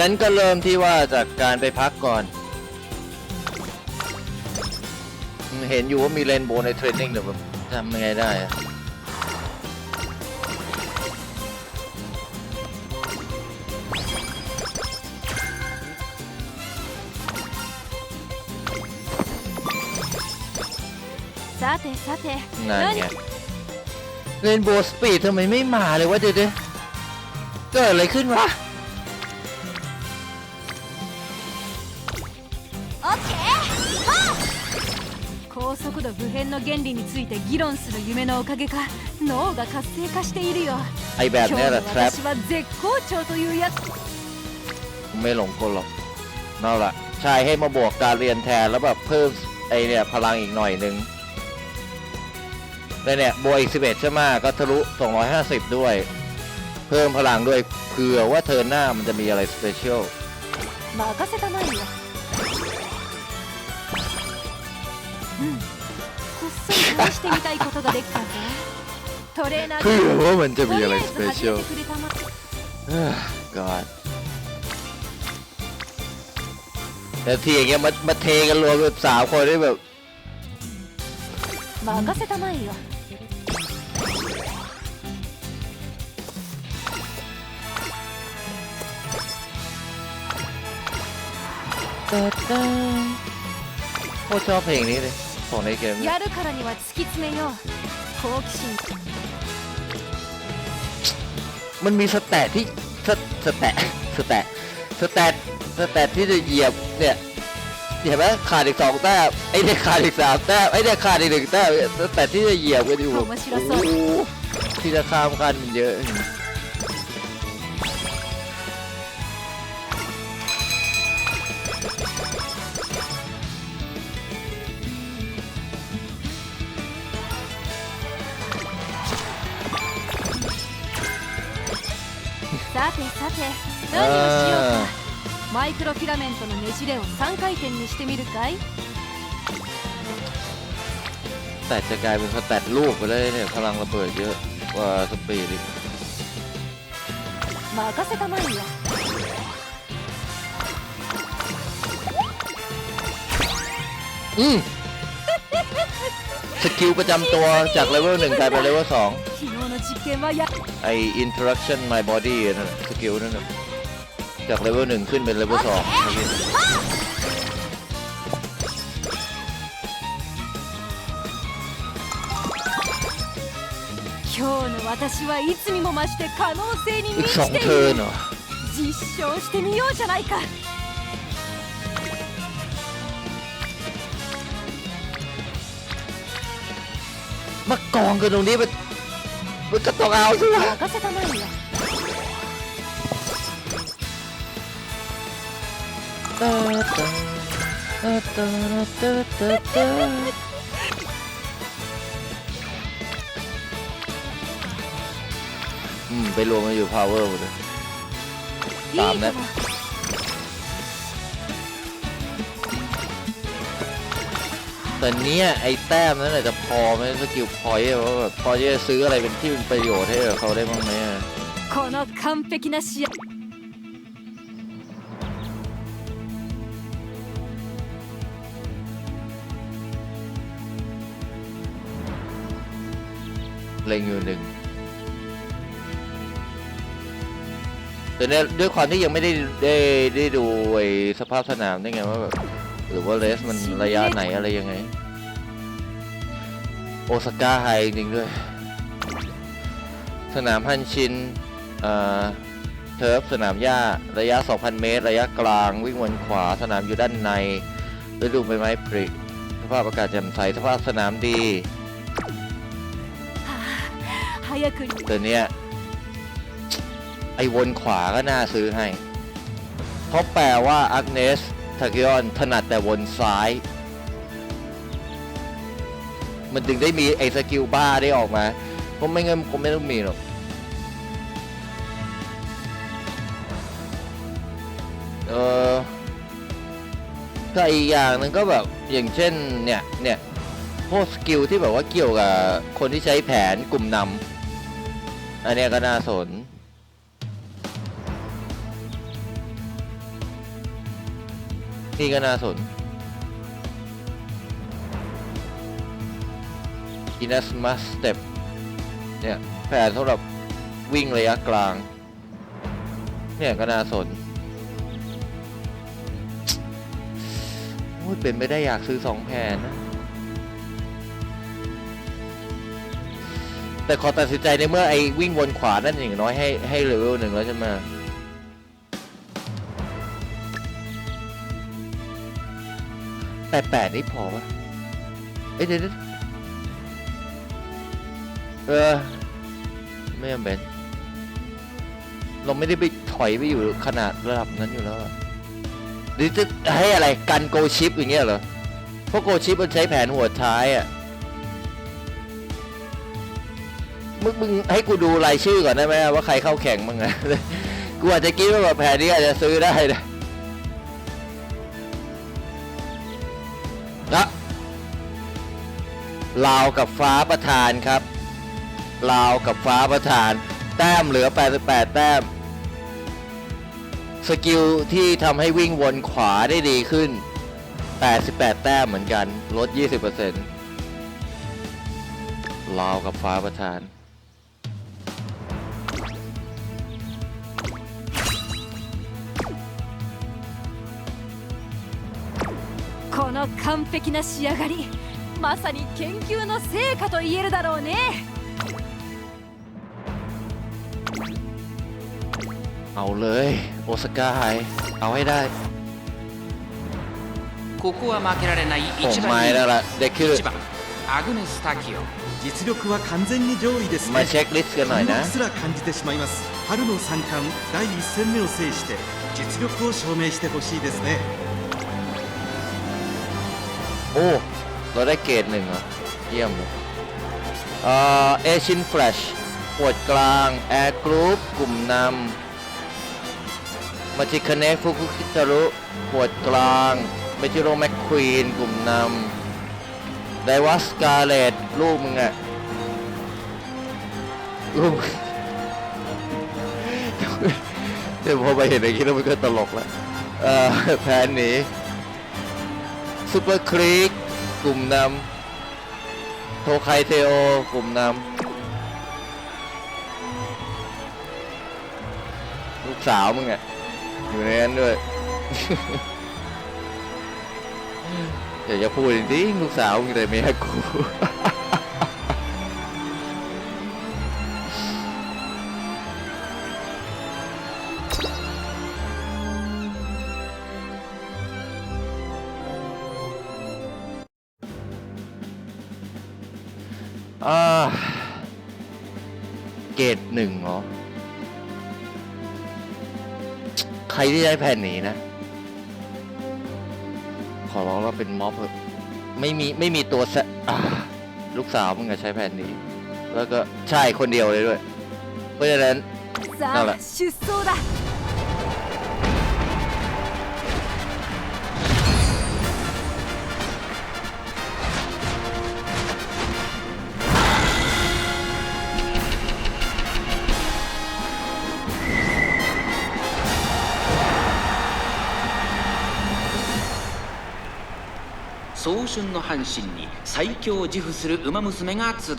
งั้นก็เริ่มที่ว่าจากการไปพักก่อน เห็นอยู่ว่ามีเรนโบว์ในเทรนนิ่งแต่แบบทำยังไงได้อะ さてさて นั่นไงเรนโบว์สปีดทำไมไม่มาเลยวะเดี๋ยวเดี๋ยวเกิดอะไรขึ้นวะ 高速度不変の原理について議論する夢のおかげか脳が活性化しているよ ไอแบบ 今日 เนี้ย の แหละ trap 私は絶好調というやつ ไม่หลงกลหรอกนั่นแหละใช่ให้มาบวกการเรียนแทนแล้วแบบเพิ่มไอเนี่ยพลังอีกหน่อยนึงแล้วเนี่ยบวกอีก 11 ใช่ไหมก็ทะลุ 250 ด้วย เพิ่มพลังด้วยเผื่อว่าเทิร์นหน้ามันจะมีอะไรสเปเชียล 任せたまえようんこ っそり試してみたいことができたぜトレーナー เผื่อว่ามันจะ と มี り อะไร あえ ส ず เป 始 เชียล めてくれたま God แต่ทีอย่างเงี้ยมามาเทกันรวมแบบสามคนได้แบบ 任せたまえよ โคตรชอบเพลงนี้เลย ของในเกมเนี่ย やるからには突き詰めよう好奇心 มันมีสแตทที่สสแตทสแตทสแตทสแตทที่จะเหยียบเนี่ยเห็นไหมขาดอีกสองแต้มไอ้เนี่ยขาดอีกสามแต้มไอ้เนี่ยขาดอีกหนึ่งแต้มสแตทที่จะเหยียบกันอยู่แบบ 面白 โอ้ そう โหที่จะข้ามขั้นมันเยอะ 何をしようかマイクロフィラメントのねじれを3回転にしてみるかい แต่จะกลายเป็นสแตทลูกไปเลยเนี่ยพลังระเบิดเยอะกว่าสปีดอีก 任せたまえよ อืมสกิลประจำตัวจากเลเวลหนึ่งกลายเป็นเลเวลสอง 昨日の実験はや ไอ interaction my body นั่นน่ะสกิลนั่นน่ะ จากเลเวลหนึ่งขึ้นเป็นเลเวลสองเมื่อกี้ 今日の私はいつにも増して可能性に อี 満 กสอง ちてい เทิร์น る เหรอ 実証してみようじゃないか มากองกันตรงนี้มันมันก็ต้องเอาสิวะ อืม ไปรวมมาอยู่พาวเวอร์หมดเลยตามนะแต่เนี้ยไอ้แต้มนั่นแหละจะพอไหมสกิลพอยต์ว่าแบบพอจะซื้ออะไรเป็นที่เป็นประโยชน์ให้เขาได้บ้างไหมอะ เล็งอยู่หนึ่งแต่เนี่ยด้วยความที่ยังไม่ได้ได้ได้ดูไอ้สภาพสนามได้ไงว่าแบบหรือว่าเลสมันระยะไหนอะไรยังไง โอซาก้าไฮจริงด้วย สนามฮันชินเอ่อเทิร์ฟสนามหญ้าระยะ 2,000 เมตร ระยะกลาง วิ่งวนขวาสนามอยู่ด้านในฤดูใบไม้ผลิสภาพอากาศแจ่มใสสภาพสนามดี 早くแต่เนี้ยไอ้วนขวาก็น่าซื้อให้ เพราะแปลว่าอักเนสทากิออนถนัดแต่วนซ้าย มันถึงได้มีไอ้สกิลบ้าได้ออกมาเพราะไม่งั้นคงไม่ต้องมีหรอกเออก็อีกอย่างหนึงก็แบบอย่างเช่นเนี่ยเนี่ยพวกสกิลที่แบบว่าเกี่ยวกับคนที่ใช้แผนกลุ่มนำ อันเนี้ยก็น่าสน นี่ก็น่าสนอินัสมัสเต็ปเนี่ยแผนสำหรับวิ่งระยะกลาง เนี่ยก็น่าสนโอ้ยเป็นไม่ได้อยากซื้อสองแผนนะ แต่ขอตัดสินใจในเมื่อไอ้วิ่งวนขวานั่นอย่างน้อยให้ให้เลเวลหนึ่งแล้วใช่ไหมแปดแปดนี่พอปะเอ้ยเดี๋ยวเดเออ ไม่จำเป็น เราไม่ได้ไปถอยไปอยู่ขนาดระดับนั้นอยู่แล้วอะหรือจะให้อะไรกันโกชิปอย่างเงี้ยเหรอ เพราะโกชิปมันใช้แผนหัวท้ายอะ มึงมึงให้กูดูรายชื่อก่อนได้ไหมว่าใครเข้าแข่งบ้งอะกูอาจจะคิดว่าแบบแผนนี้อาจจะซื้อได้นะนะลาวกับฟ้าประธานครับลาวกับฟ้าประธาน แต้มเหลือ 88 แต้ม สกิลที่ทำให้วิ่งวนขวาได้ดีขึ้น 88 แต้มเหมือนกัน ลด 20%ลาวกับฟ้าประธาน この完璧な仕上がりまさに研究の成果と言えるだろうね เอาเลย โอซาก้าไฮเอาให้ได้ ここは負けられないผม 1 ไม้ 番 แล้ว 人 ล่ะ เด็กคือ 1番アグネス・タキオ実力は完全に上位です มา ね เช็คลิสต์กันหน่อย 貫 นะ 禄すら感じてしまいます春の三冠第一戦目を制して実力を証明してほしいですね โ อ้ เราได้เกรดหนึ่งเหรอเยี่ยมเลยเอ่อเอชินแฟลชปวดกลางแอร์กรุ๊ปกลุ่มนำมาจิคเนฟุกุคิตารุปวดกลางเมจิโรแมคควีนกลุ่มนำไดวัสกาเลตลูกมึงอะลูกเดี๋ยวพอไปเห็นอย่างนี้แล้วมันก็ตลกแล้วเออแพนหนี ซูเปอร์คลีกกลุ่มนำโทไคเทโอกลุ่มนำลูกสาวมึงอะอยู่ในนั้นด้วยอยากจะพูดจริงๆลูกสาวมึงแต่เมียกู ใครที่ได้แผ่นนี้นะ ขอร้องว่าเป็นม็อบไม่มีไม่มีตัวแลูกสาวมึงก็ใช้แผ่นนี้ แล้วก็ใช่คนเดียวเลยด้วย เพราะฉะนั้นนั่นแหละ 春の阪神に最強を自負する馬娘が集う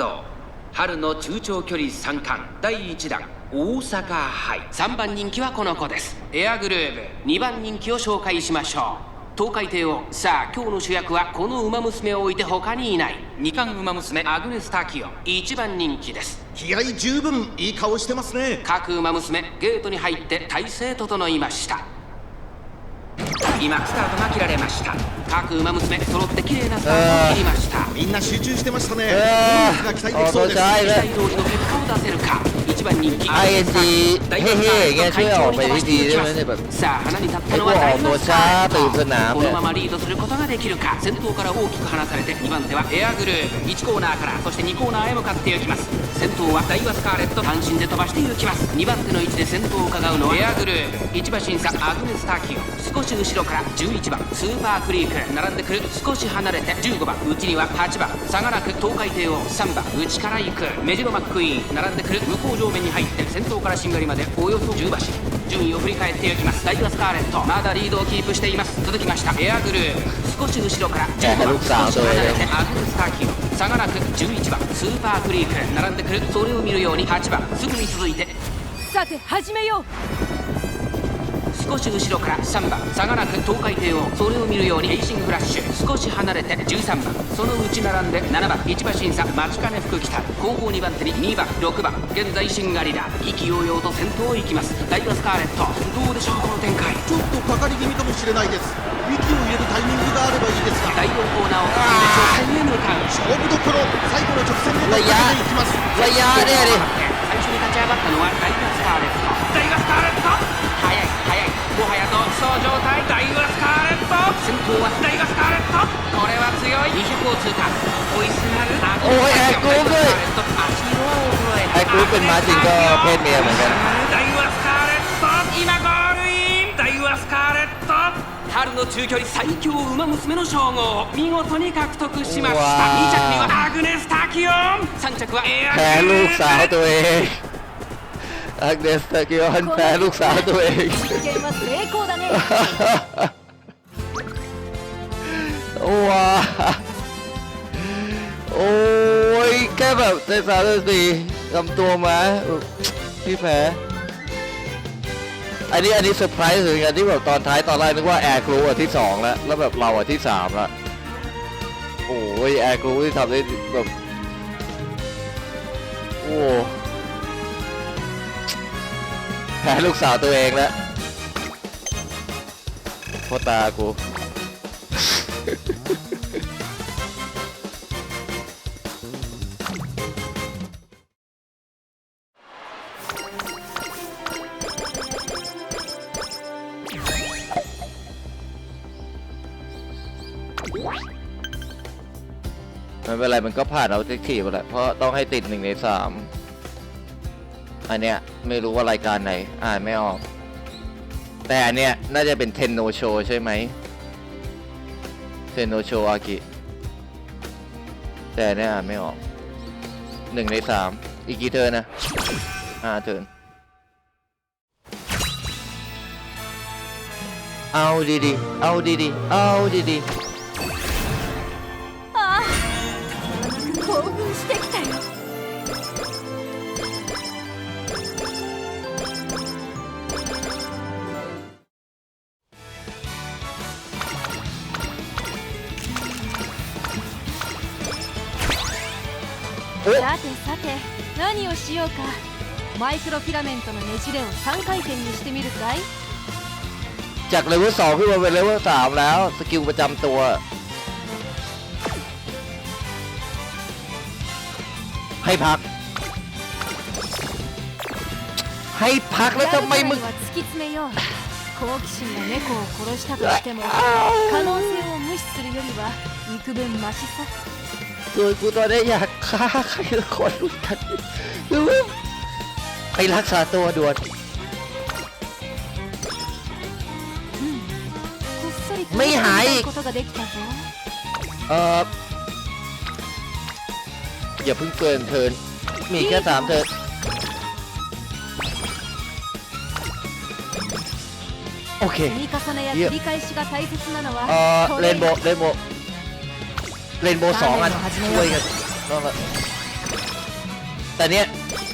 春の中長距離三冠第1弾大阪杯。3番人気はこの子です。エアグルーヴ2番人気を紹介しましょう。東海帝王さあ今日の主役はこの馬娘を置いて他にいない。2冠馬娘アグネス・タキオ1番人気です。気合十分いい顔してますね。各馬娘ゲートに入って体勢整いました今スタートが切られました各馬娘揃って綺麗なスタートを切りましたみんな集中してましたねあーが期待できそうですあー期待通りの結果を出せるか1番人気 ING 大เฮ่ๆอย่างเงี้ยช่วยออกไปที่ดีได้ไหมเนี่ยแบบ さあ花に立ったの ไอ้พว は กออก ダイ ตัว ナス ช้า タ ตื่น ー สนาม こ เนี่ の ย ままリードすることができるか先頭から大きく離されて2番手はエアグルーヴ1コーナーからそして2コーナーへ向かって行きます 先頭はダイワスカーレット単身で飛ばしていきます。2番手の位置で先頭を伺うのはエアグルー。1馬審査アグネス・ターキオ。少し後ろから11番スーパークリーク。並んでくる。少し離れて15番。内には8番。差がなく東海帝王。3番。内から行く。メジロマックイーン。並んでくる。向こう上面に入って先頭からしんがりまでおよそ10馬身。順位を振り返っていきます。ダイワスカーレット？まだリードをキープしています。続きました。エアグルー少し後ろから15番少し離れてアグルスターキュー。差がなく11番スーパークリーク。並んでくる。それを見るように8番。すぐに続いて。さて始めよう少し後ろから3番相良君東海帝王。それを見るようにエイシングフラッシュ。少し離れて13番。その内並んで7番市場審査町金福北後方2番手に2番6番。現在シンガリラ意気揚々と先頭を行きます。ダイバスカーレット。どうでしょうこの展開。ちょっとかかり気味かもしれないです。息を入れるタイミングがあればいいですが。第4コーナーを重ねて頂点へ向かう勝負どころ最後の直線で追いかけいきます。うわやれやれ。最初に立ち上がったのはダイバスカーレット。ダイバスカーレット？早い。もはや独走状態ダイワスカーレット先頭はダイワスカーレットこれは強い200を通過追いすがるアおいแอร์กรุ๊ปด้วย 足色を衰え ไอ้กรุ๊ปเป็นม้าจริงก็เพศเมียเหมือนกัน ダイワスカーレット今ゴールインダイワスカーレット春の中距離最強馬娘の称号を見事に獲得しましたうわー2着にはアグネス・タキオン3着はエア แพ้ลูกสาวตัวเ อักเดสตะกิออนแพ้ลูกสาวตัวเองว้าโอ้ยแค่แบบในสาวสี่ลำตัวมาพี่แผลอันนี้อันนี้เซอร์ไพรส์เหมือนกันที่แบบตอนท้ายตอนแรกนึกว่าแอร์ครูอะที่สองแล้วแล้วแบบเราอะที่สามละโอ้ยแอร์ครูที่ทำได้แบบโอ้ แพ้ลูกสาวตัวเองแล้วพ่อตากู ไม่เป็นไรมันก็ผ่านเอาเทคทีไปแหละเพราะต้องให้ติดหนึ่งในสาม อันเนี้ยไม่รู้ว่ารายการไหน อ่านไม่ออก แต่อันเนี้ยน่าจะเป็นเทนโนโชใช่ไหมเทนโนโชอากิ แต่อันเนี้ยอ่านไม่ออกหนึ่งในสามอีกกี่เทินนะห้าเทินเอาดีๆเอาดีๆเอาดีๆ さてさて何をしようかマイクロフィラメントのねじれを3回転にしてみるかい จากเลเวลสองขึ้นมาเป็นเลเวลสามแล้ว สกิลประจำตัว ให้พัก ให้พักแล้วทำไมมึง やるからには突き詰めよう好奇心が猫を殺したとしても可能性を無視するよりは幾分マシさ โดยนกูตอนนี้อยากฆ่าใครสักคนทันจัไปรักษาตัวด่วนไม่หายเอออย่าเพิ่งเกินเทินมีแค่สามเทินโอเคเยี่ยเออเรนโบว์เรนโบว์ เรนโบว์สองอันช่วยกันต้องละแต่เนี้ย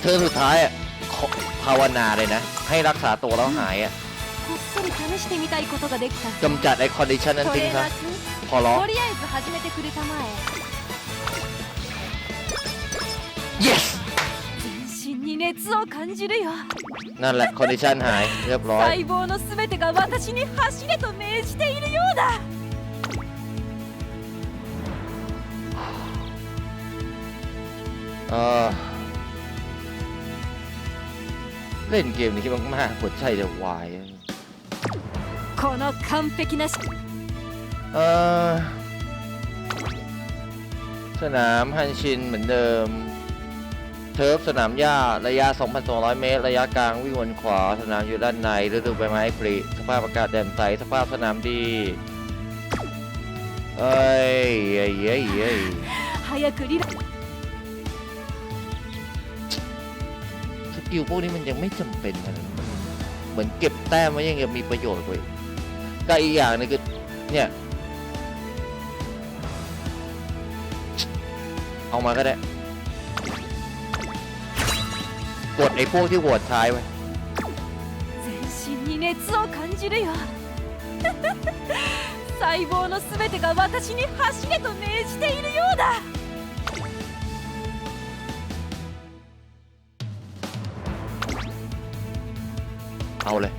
เธอสุดท้ายอ่ะขอภาวนาเลยนะ ให้รักษาตัวแล้วหายอ่ะ こっそり試してみたいことができたぞ กำจัดไอ้คอนดิชันนั้น ト ทิ้ง レー ซะ ナー君 ขอร้อง とりあえず始めてくれたまえ yes 全身に熱を感じるよ นั่นแหละคอนดิชันหายเรียบร้อย 細胞のすべてが私に走れと命じているようだ เออเล่นเกมนี้มากๆหัวใจจะวาย この完璧なし เออสนามฮันชินเหมือนเดิม เทิร์ฟสนามหญ้าระยะ 2,200 เมตร ระยะกลางวิ่งวนขวา สนามอยู่ด้านในฤดูใบไม้ผลิสภาพอากาศแจ่มใส สภาพสนามดี เอ้ยเอ้ยเอ้ยเอ้ย 早くリラ กิลพวกนี้มันยังไม่จำเป็นขนาดนั้น เหมือนเก็บแต้มไว้ยังจะมีประโยชน์กว่าอีกก็อีกอย่างหนึงคือเนี่ย เอามาก็ได้ กดไอ้พวกที่โหวตท้ายไว้ 全身に熱を感じるよ細胞の全てが私に走れと命じているようだ เอาเลย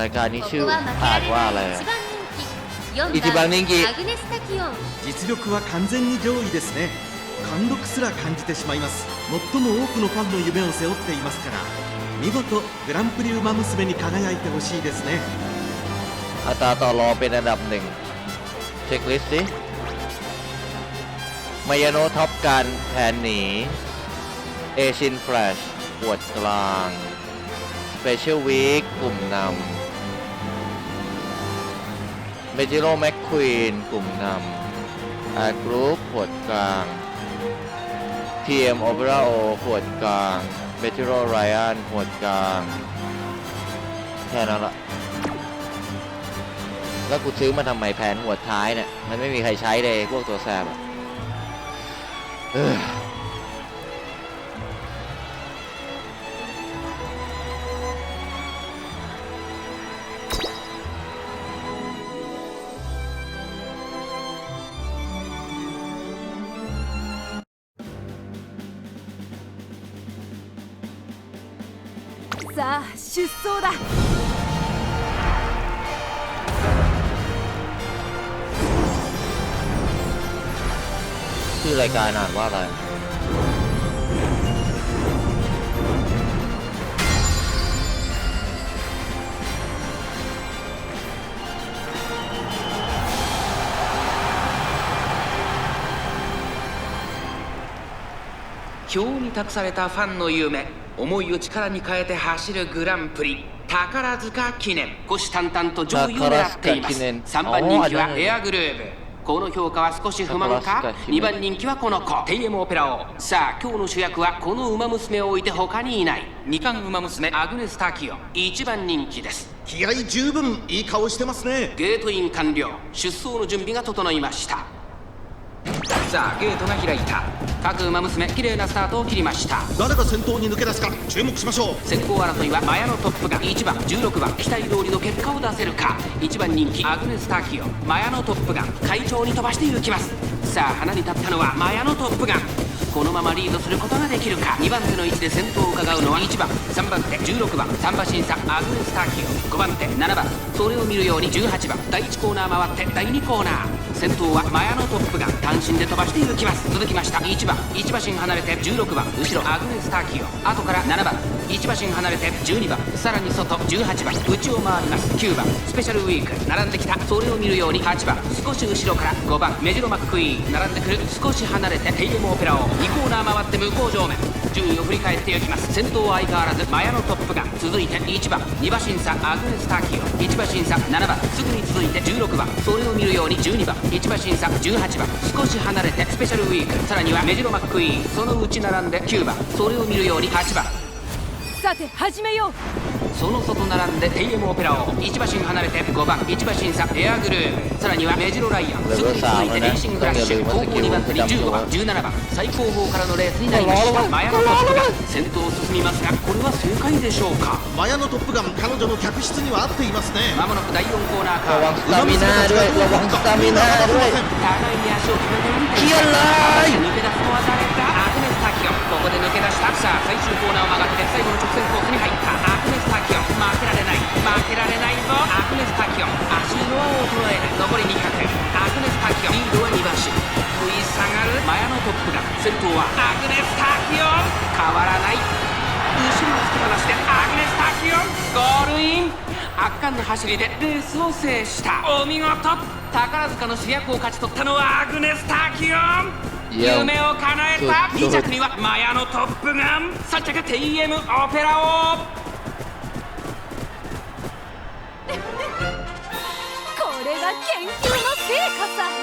รายการนี้ชื่ออ่านว่าอะไรอะ 一番人気一番人気アグネスタキオン実力は完全に上位ですね貫禄すら感じてしまいます最も多くのファンの夢を背負っていますから見事グランプリウマ娘に輝いてほしいですね อัตราต่อรองเป็นอันดับหนึ่ง เช็คลิสต์สิมายาโนท็อปกันแผนหนี เอชินแฟลชปวดกลางสเปเชียลวีคกลุ่มนำเมจิโรแมคควีนกลุ่มนำอากรุ๊ปปวดกลาง TM Opera O ปวดกลางเมจิโรไรอันปวดกลาง แค่นั้นละแล้วกูซื้อมาทำไมแผนหัวท้ายเนี่ย มันไม่มีใครใช้เลยพวกตัวแซบอะ 出走だ ชื่อรายการอ่านว่าอะไร 表に託されたファンの夢 思いを力に変えて走るグランプリ。宝塚記念。虎視眈々と上位を狙っています。宝塚記念3番人気はエアグルーヴこの評価は少し不満か？宝塚記念。2番人気はこの子。テイエムオペラ王。さあ今日の主役はこの馬娘を置いて他にいない。2冠馬娘アグネス・タキオ。1番人気です。気合十分いい顔してますね。ゲートイン完了。出走の準備が整いました。さあゲートが開いた各馬娘綺麗なスタートを切りました。誰が先頭に抜け出すか注目しましょう。先行争いはマヤのトップが1番16番期待通りの結果を出せるか1番人気アグネス・タキオマヤのトップが会長に飛ばしていきます。さあ花に立ったのはマヤのトップがこのままリードすることができるか。2番手の位置で先頭を伺うのは1番。3番手16番。3馬審査アグネス・タキオ。5番手7番。それを見るように18番。第1コーナー回って第2コーナー先頭はマヤのトップが単身で飛ばしていきます続きました。1番1馬身離れて16番後ろアグネス・ターキオ。後から7番。1馬身離れて12番さらに外18番内を回ります。9番スペシャルウィーク。並んできた。それを見るように8番少し後ろから5番メジロマックイーン。並んでくる。少し離れてテイエムオペラを2コーナー回って向こう上面。順位を振り返っていきます。先頭は相変わらずマヤのトップが続いて1番2馬審査アグネス・ターキオ。1馬審査7番。すぐに続いて16番。それを見るように12番。1馬審査18番。少し離れてスペシャルウィーク。さらにはメジロマックイーン。その内並んで9番。それを見るように8番。さて始めようその外並んで AM オペラを1馬身離れて5番1馬審査エアグルーさらにはメジロライアンすぐに続いてレーシングフラッシュ後方2番手に15番17番最後方からのレースになりましたマヤのトップガン先頭を進みますがこれは正解でしょうかマヤのトップガン彼女の客室には合っていますねまもなく第4コーナーからワンスタミナールワンスタミナール互いに足を止めてみて気合い抜けンすのこで抜け出したさあ最終コーナーを曲がって最後の直線コースに入った。アグネス・タキオン。負けられない。負けられないぞアグネス・タキオン足の輪を衰えない残り200アグネス・タキオン。リードは2馬身食い下がるマヤのトップが先頭はアグネス・タキオン。変わらない後ろを突き放してアグネス・タキオンゴールイン圧巻の走りでレースを制した。お見事。宝塚の主役を勝ち取ったのはアグネス・タキオン。夢を叶えたちょっと2着にはマヤのトップガン。3着 TM オペラ王これが研究の成果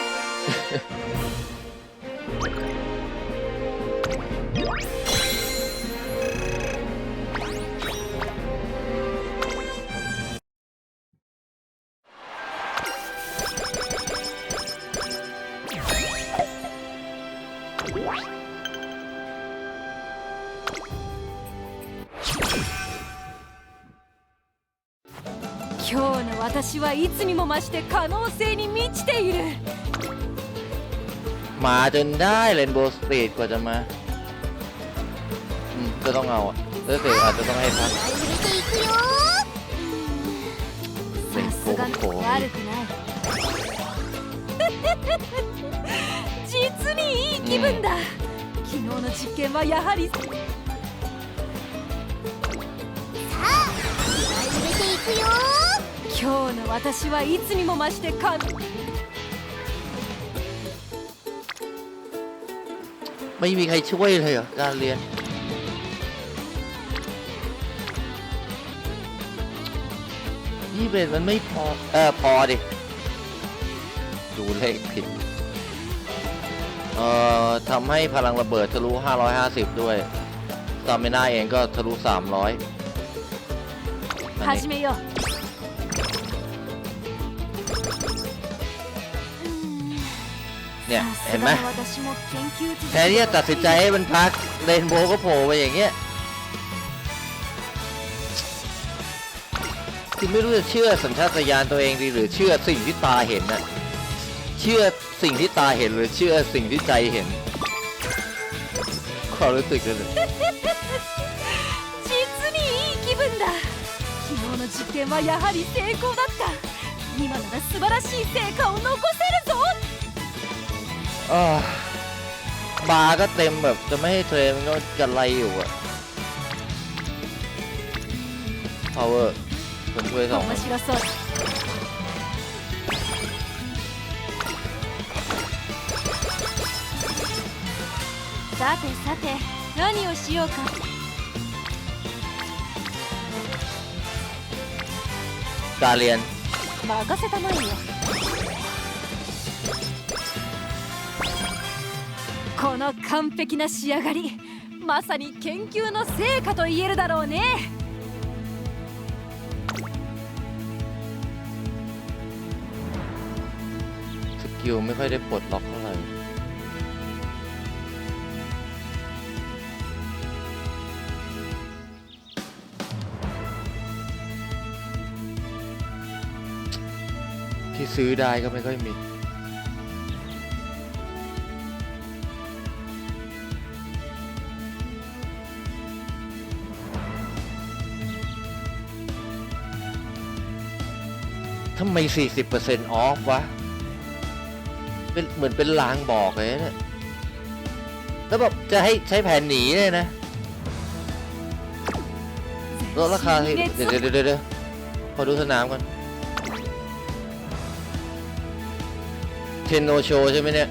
今日の私はいつにも増して可能性に満ちているมาจนได้เรนโบว์สตรีทกว่าจะมาอืมก็ต้องเอาอะเออเสกอาจจะต้องให้พักเสกโกโก้悪くない実にいい気分だ、昨日の実験はやはり入れていくよ今日の私はいつにも増して可能 ไม่มีใครช่วยเลยเหรอ การเรียน ยี่เบมันไม่พอ เออ พอดิ ดูเลขผิด เอ่อทำให้พลังระเบิดทะลุ 550 ด้วยสตามิน่าเองก็ทะลุ 300อัน 始 นี้ めよう เนี่ย さ เห็ す น が ไหม の私も研究続 แทนที่จะตัดสินใจให้มันพัก เรนโบว์ก็โผล่มาอย่างเงี้ย คือไม่รู้จะเชื่อสัญชาตญาณตัวเองดีหรือเชื่อสิ่งที่ตาเห็นน่ะ เชื่อ สิ่งที่ตาเห็นหรือเชื่อสิ่งที่ใจเห็น ความรู้สึกเลย 実にいい気分だ昨日の実験はやはり成功だった今なら素晴らしい成果を残せるぞ อ้าวบาร์ก็เต็มแบบจะไม่ให้เทรนมันก็จะไล่อยู่อะ power คนช่วยสองคน 面白そう さてさて何をしようか การเรียน 任せたまえよこの完璧な仕上がりまさに研究の成果と言えるだろうね สกิลไม่ค่อยได้ปลดล็อก ท่าไหร่ที่ซื้อได้ก็ไม่ค่อยมี ทำไม 40%ออฟวะ เป็นเหมือนเป็นลางบอกเลยนะเนี่ย แล้วแบบจะให้ใช้แผนหนีเลยนะลดราคาให้เดี๋ยวเดี๋ยวเดี๋ยวเดี๋ยวพอดูสนามก่อน เทนโนโชใช่ไหมเนี่ย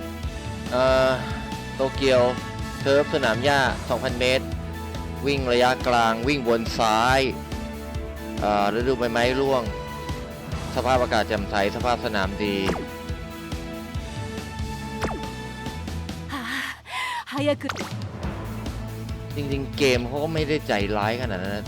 โตเกียวเทิร์ฟสนามหญ้า 2,000 เมตร วิ่งระยะกลางวิ่งบนซ้ายฤดูใบไม้ร่วง สภาพอากาศแจ่มใส สภาพสนามดีจริงๆ เกมเขาก็ไม่ได้ใจร้ายขนาดนั้นนะแ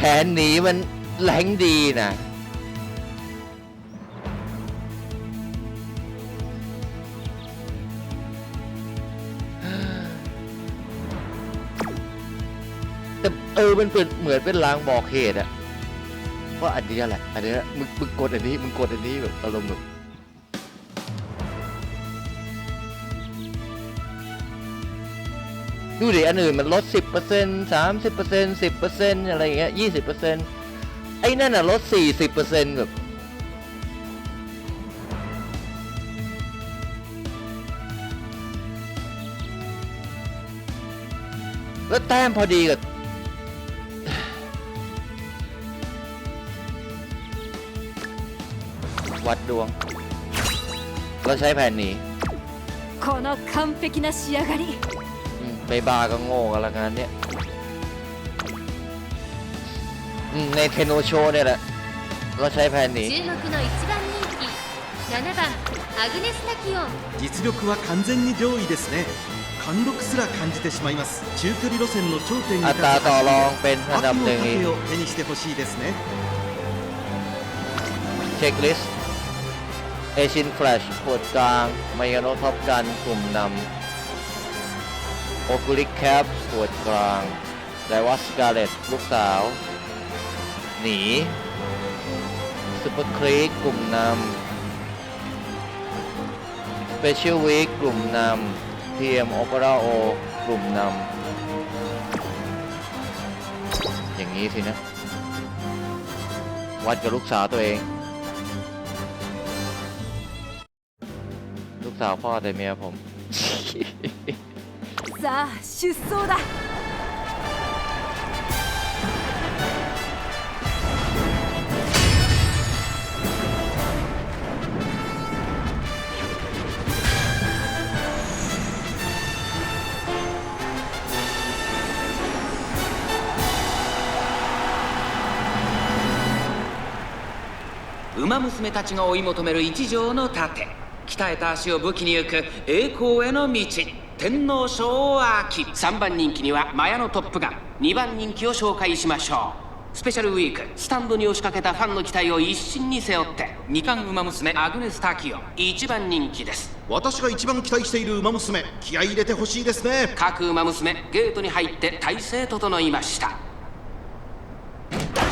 ผนแผนหนีมันแรงดีนะแต่เออมันเป็นเหมือนเป็นลางบอกเหตุอะว่าอันนี้แหละอันนี้มึงมึงกดอันนี้มึงกดอันนี้แบบอารมณ์แบบ ดูดิอันอื่นมันลด 10% 30% 10%อะไรอย่างเงี้ย20%ไอ้นั่นน่ะลด 40%แบบแล้วแต้มพอดีกับ วัดดวง เราใช้แผนหนี この完璧な仕上がり อืม ไม่บาก็โง่กันละงานเนี้ยอืมในเทนโนโชเนี่ยแหละ เราใช้แผนหนี 注目の一番人気7番アグネスタキオン実力は完全に上位ですね貫禄すら感じてしまいます中距離路線の頂点に อั 立つ ตราต่อรอง 走 เป็น り อัน で ดับ 秋 หนึ่ง の อีก 糧を手にしてほしいですね เช็คลิสต์เอชินแฟลชขวดกลาง ไมยาโนท็อปกัน กลุ่มนำ โอคุลิกแคปปวดกลางไดวัสกาเลตลูกสาว หนีซูเปอร์ครีกกลุ่มนำสเปเชียลวีกกลุ่มนำพีเอ็มโอเปร่าโอกลุ่มนำอย่างนี้สินะ วัดกับลูกสาวตัวเอง ลูกสาวพ่อแต่เมียผม さあ出走だ。馬娘たちが追い求める一条の盾。鍛えた足を武器に行く栄光への道天皇賞秋3番人気にはマヤのトップガン。2番人気を紹介しましょう。スペシャルウィーク。スタンドに押しかけたファンの期待を一身に背負って。2冠馬娘アグネス・タキオ1番人気です。私が一番期待している馬娘気合い入れてほしいですね。各馬娘ゲートに入って体勢整いました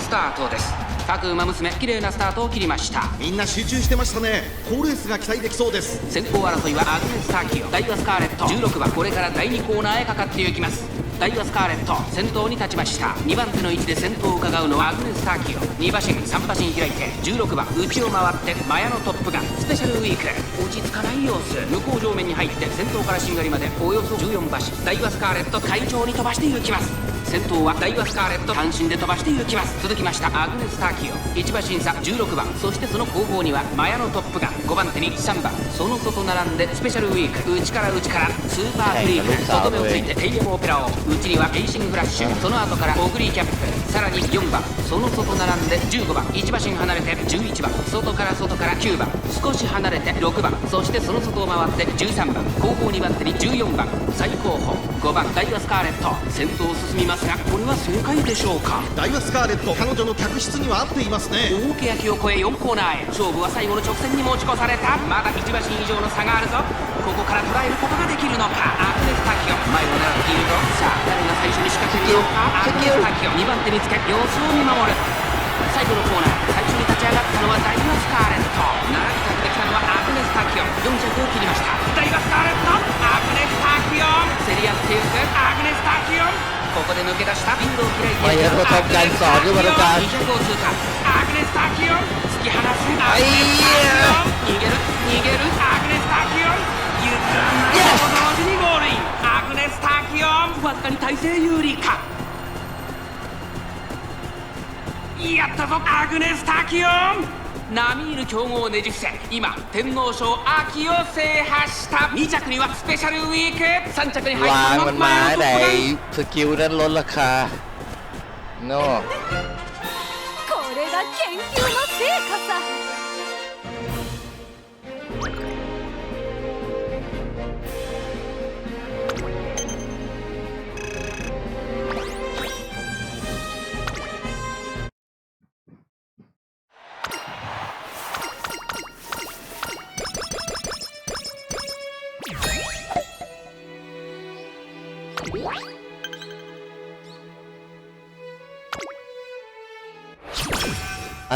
スタートです。各馬娘綺麗なスタートを切りました。みんな集中してましたね。好レースが期待できそうです。先行争いはアグネス・ターキオダイワスカーレット。16番これから第2コーナーへかかっていきます。ダイワスカーレット先頭に立ちました。2番手の位置で先頭を伺うのはアグネス・ターキオ2馬身3馬身開いて。16番内を回ってマヤのトップガン。スペシャルウィーク落ち着かない様子。向こう上面に入って先頭からしんがりまでおよそ14馬身。ダイワスカーレット会長に飛ばしていきます先頭はダイワスカーレット単身で飛ばしていきます。続きました。アグネス・ターキオ。1馬身差16番そしてその後方にはマヤのトップガン。5番手に3番その外並んでスペシャルウィーク。内から内からスーパーフリーク。外目をついてテイエムオペラを内にはエイシングフラッシュ。その後からオグリーキャップ。さらに4番。その外並んで15番。1馬身離れて11番。外から外から9番。少し離れて6番。そしてその外を回って13番。後方2番手に14番。最後方。5番。ダイワスカーレット。先頭を進みますがこれは正解でしょうか？ダイワスカーレット彼女の客室には合っていますね。大欅を越え4コーナーへ。勝負は最後の直線に持ち越された。まだ1馬身以上の差があるぞ。ここから捉えることができるのか。アグネス・タキオ。前を狙っているとさあ誰が最初に仕掛けるのか。アグネス・タキオ。2番手につけ様子を見守る。最後のコーナー。最初に立ち上がったのはダイワスカーレット。並びかけてきたのはアグネス・タキオ。4着を切りました。ダイワスカーレット。アグネス・タキオ。競り合っていく。アグネス・タキオここで抜け出したビンドを開いてマヤのトップガンสองขึ้นมาตรงกลาง 200を通過アグネス・タキオン突き放すアグネス・タキオン逃げる逃げるアグネス・タキオンゆずらんと同時にゴールインアグネス・タキオンわずかに体勢有利かやったぞアグネス・タキオン 並みいる強豪をねじ伏せ今天皇賞秋を制覇した2着にはスペシャルウィーク3着に入 วาง った มัน のは มา 前のトッ แต่ プガン สกิลนั้นลดราคา โน่ これが研究の成果さ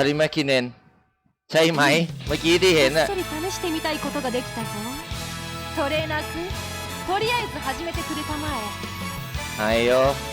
ริมาคิเนน ใช่ไหม เมื่อกี้ที่เห็น こっ อะ そり試してみたいことができたぞトレーナー君とりあえず始めてくれたまえ ไอโย